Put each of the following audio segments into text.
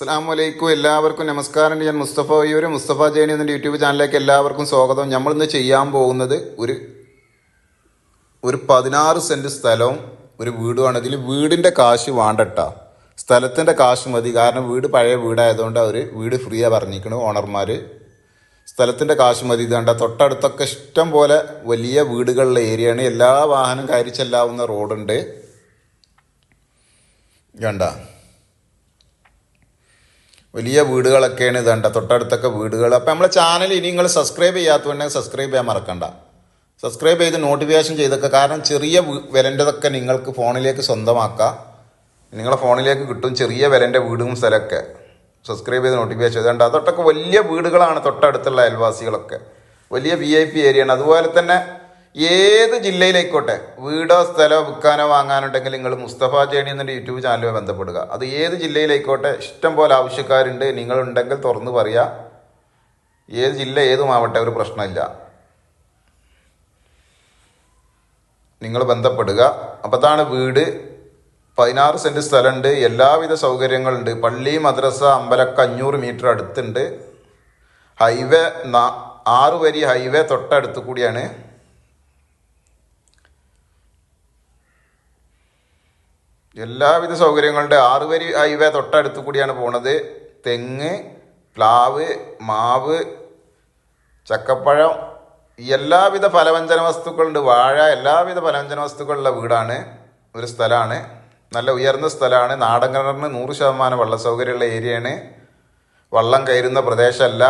അസ്സാം വലൈക്കും എല്ലാവർക്കും നമസ്കാരം. ഞാൻ മുസ്തഫ വയ്യൂര് മുസ്തഫ ജൈനി എന്ന യൂട്യൂബ് ചാനലിലേക്ക് എല്ലാവർക്കും സ്വാഗതം. നമ്മളിന്ന് ചെയ്യാൻ പോകുന്നത് ഒരു ഒരു പതിനാറ് സെന്റ് സ്ഥലവും ഒരു വീടുമാണ്. ഇതിൽ വീടിന്റെ കാശ് വേണ്ടട്ട. സ്ഥലത്തിന്റെ കാശ് മതി. കാരണം വീട് പഴയ വീടായതുകൊണ്ട് അവർ വീട് ഫ്രീ ആ പറഞ്ഞിരിക്കണു ഓണർമാർ സ്ഥലത്തിന്റെ കാശ് മതി. ഇതാണ്ട തൊട്ടടുത്തൊക്കെ ഇഷ്ടം പോലെ വലിയ വീടുകളുള്ള ഏരിയയാണ്. എല്ലാ വാഹനം കയറി ചെല്ലാവുന്ന റോഡുണ്ട്. കണ്ട? വലിയ വീടുകളൊക്കെയാണ് ഇതണ്ട തൊട്ടടുത്തൊക്കെ വീടുകൾ അപ്പം നമ്മളെ ചാനൽ ഇനി നിങ്ങൾ സബ്സ്ക്രൈബ് ചെയ്യാത്തതുണ്ടെങ്കിൽ സബ്സ്ക്രൈബ് ചെയ്യാൻ മറക്കണ്ട. സബ്സ്ക്രൈബ് ചെയ്ത് നോട്ടിഫിക്കേഷൻ ചെയ്തൊക്കെ. കാരണം ചെറിയ വിലന്റെതൊക്കെ നിങ്ങൾക്ക് ഫോണിലേക്ക് സ്വന്തമാക്കാം. നിങ്ങളെ ഫോണിലേക്ക് കിട്ടും ചെറിയ വിലന്റെ വീടും സ്ഥലമൊക്കെ. സബ്സ്ക്രൈബ് ചെയ്ത് നോട്ടിഫിക്കേഷൻ ചെയ്തേണ്ട അതൊട്ടൊക്കെ വലിയ വീടുകളാണ് തൊട്ടടുത്തുള്ള അയൽവാസികളൊക്കെ. വലിയ വി ഐ പി ഏരിയയാണ് അതുപോലെ തന്നെ ഏത് ജില്ലയിലേക്കോട്ടെ വീടോ സ്ഥലമോ വിൽക്കാനോ വാങ്ങാനുണ്ടെങ്കിൽ നിങ്ങൾ മുസ്തഫ ജേണി എന്നൊരു യൂട്യൂബ് ചാനലുമായി ബന്ധപ്പെടുക. അത് ഏത് ജില്ലയിലേക്കോട്ടെ ഇഷ്ടം പോലെ ആവശ്യക്കാരുണ്ട് നിങ്ങളുണ്ടെങ്കിൽ തുറന്നു പറയുക ഏത് ജില്ല ഏതുമാവട്ടെ ഒരു പ്രശ്നമില്ല. നിങ്ങൾ ബന്ധപ്പെടുക. അപ്പോൾ അതാണ് വീട്. പതിനാറ് സെന്റ് സ്ഥലമുണ്ട് എല്ലാവിധ സൗകര്യങ്ങളുണ്ട്. പള്ളി മദ്രസ അമ്പലക്ക അഞ്ഞൂറ് മീറ്റർ അടുത്തുണ്ട്. ഹൈവേ ആറ് വരി ഹൈവേ തൊട്ടടുത്ത് കൂടിയാണ്. എല്ലാവിധ സൗകര്യങ്ങളുടെ ആറുവരി ഹൈവേ തൊട്ടടുത്ത് കൂടിയാണ് പോണത്. തെങ്ങ് പ്ലാവ് മാവ് ചക്കപ്പഴം എല്ലാവിധ ഫലവ്യഞ്ജന വസ്തുക്കളുണ്ട്. വാഴ എല്ലാവിധ ഫലവ്യഞ്ജന വസ്തുക്കളുള്ള വീടാണ്. ഒരു സ്ഥലമാണ്. നല്ല ഉയർന്ന സ്ഥലമാണ്. നാടൻ കിണറിന് നൂറ് ശതമാനം വെള്ള സൗകര്യമുള്ള ഏരിയയാണ്. വള്ളം കയറുന്ന പ്രദേശമല്ല.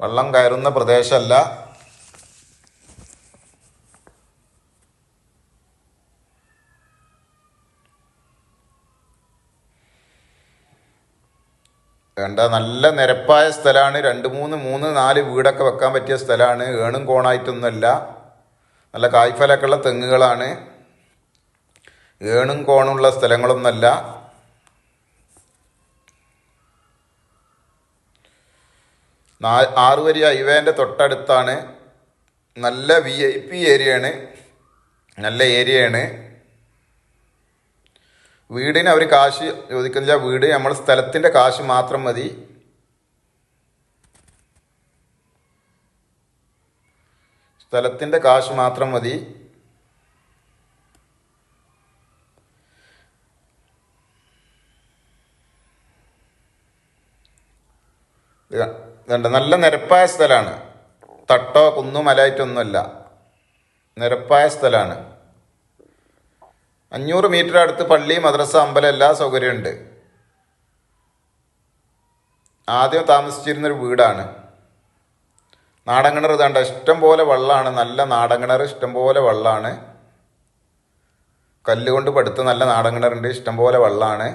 വള്ളം കയറുന്ന പ്രദേശമല്ല. വേണ്ട നല്ല നിരപ്പായ സ്ഥലമാണ് രണ്ട് മൂന്ന് മൂന്ന് നാല് വീടൊക്കെ വെക്കാൻ പറ്റിയ സ്ഥലമാണ് ഏണും കോണായിട്ടൊന്നുമല്ല. നല്ല കായ്ഫലൊക്കെ ഉള്ള തെങ്ങുകളാണ്. ഏണും കോണുള്ള സ്ഥലങ്ങളൊന്നുമല്ല. നാ ആറ് വരി ഹൈവേന്റെ തൊട്ടടുത്താണ്. നല്ല വി ഐ പി ഏരിയയാണ് നല്ല ഏരിയയാണ് വീടിന് അവർ കാശ് ചോദിക്കുന്നില്ല. വീട് നമ്മൾ സ്ഥലത്തിന്റെ കാശ് മാത്രം മതി. സ്ഥലത്തിന്റെ കാശ് മാത്രം മതി. ഇത് ഇതുണ്ട്. നല്ല നിരപ്പായ സ്ഥലമാണ്. തട്ടോ കുന്നു മലയായിട്ടൊന്നുമല്ല നിരപ്പായ സ്ഥലമാണ്. അഞ്ഞൂറ് മീറ്റർ അടുത്ത് പള്ളി മദ്രസ അമ്പലം എല്ലാ സൗകര്യമുണ്ട് ആദ്യം താമസിച്ചിരുന്നൊരു വീടാണ്. നാടൻ ഇതാണ്ട് ഇഷ്ടം പോലെ വെള്ളമാണ് നല്ല നാടൻ കിണർ ഇഷ്ടം പോലെ വെള്ളമാണ് കല്ലുകൊണ്ട് പടുത്ത് നല്ല നാടൻ കിണറുണ്ട് ഇഷ്ടം പോലെ വെള്ളമാണ്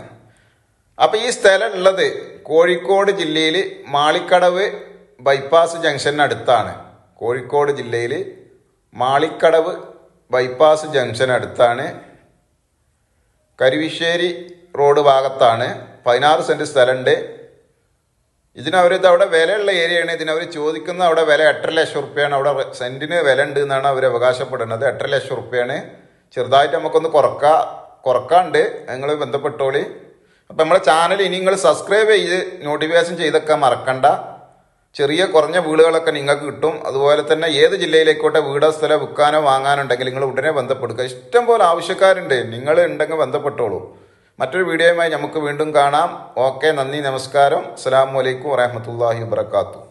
അപ്പോൾ ഈ സ്ഥലം ഉള്ളത് കോഴിക്കോട് ജില്ലയിൽ മാളിക്കടവ് ബൈപ്പാസ് ജംഗ്ഷനടുത്താണ് കോഴിക്കോട് ജില്ലയിൽ മാളിക്കടവ് ബൈപ്പാസ് ജംഗ്ഷൻ അടുത്താണ്. കരുവിശ്ശേരി റോഡ് ഭാഗത്താണ് പതിനാറ് സെന്റ് സ്ഥലമുണ്ട് ഇതിനവർ ഇത് അവിടെ വിലയുള്ള ഏരിയയാണ്. ഇതിനവർ ചോദിക്കുന്ന അവിടെ വില എട്ടര ലക്ഷം റുപ്യാണ്. അവിടെ സെന്റിന് വില ഉണ്ട് എന്നാണ് അവർ അവകാശപ്പെടുന്നത്. എട്ടര ലക്ഷം റുപ്യാണ്. ചെറുതായിട്ട് നമുക്കൊന്ന് കുറക്ക കുറക്കാണ്ട് നിങ്ങൾ ബന്ധപ്പെട്ടോളി. അപ്പം നമ്മളെ ചാനൽ ഇനി നിങ്ങൾ സബ്സ്ക്രൈബ് ചെയ്ത് നോട്ടിഫിക്കേഷൻ ചെയ്തൊക്കെ മറക്കണ്ട. ചെറിയ കുറഞ്ഞ വീടുകളൊക്കെ നിങ്ങൾക്ക് കിട്ടും. അതുപോലെ തന്നെ ഏത് ജില്ലയിലേക്കോട്ടെ വീടോ സ്ഥലം വിൽക്കാനോ വാങ്ങാനുണ്ടെങ്കിൽ നിങ്ങൾ ഉടനെ ബന്ധപ്പെടുക. ഇഷ്ടം പോലെ ആവശ്യക്കാരുണ്ട്. നിങ്ങൾ ഉണ്ടെങ്കിൽ ബന്ധപ്പെട്ടോളൂ. മറ്റൊരു വീഡിയോയുമായി നമുക്ക് വീണ്ടും കാണാം. ഓക്കെ നന്ദി നമസ്കാരം. അസ്സാം വലൈക്കും വാഹമത്തല്ലാഹി വാത്തു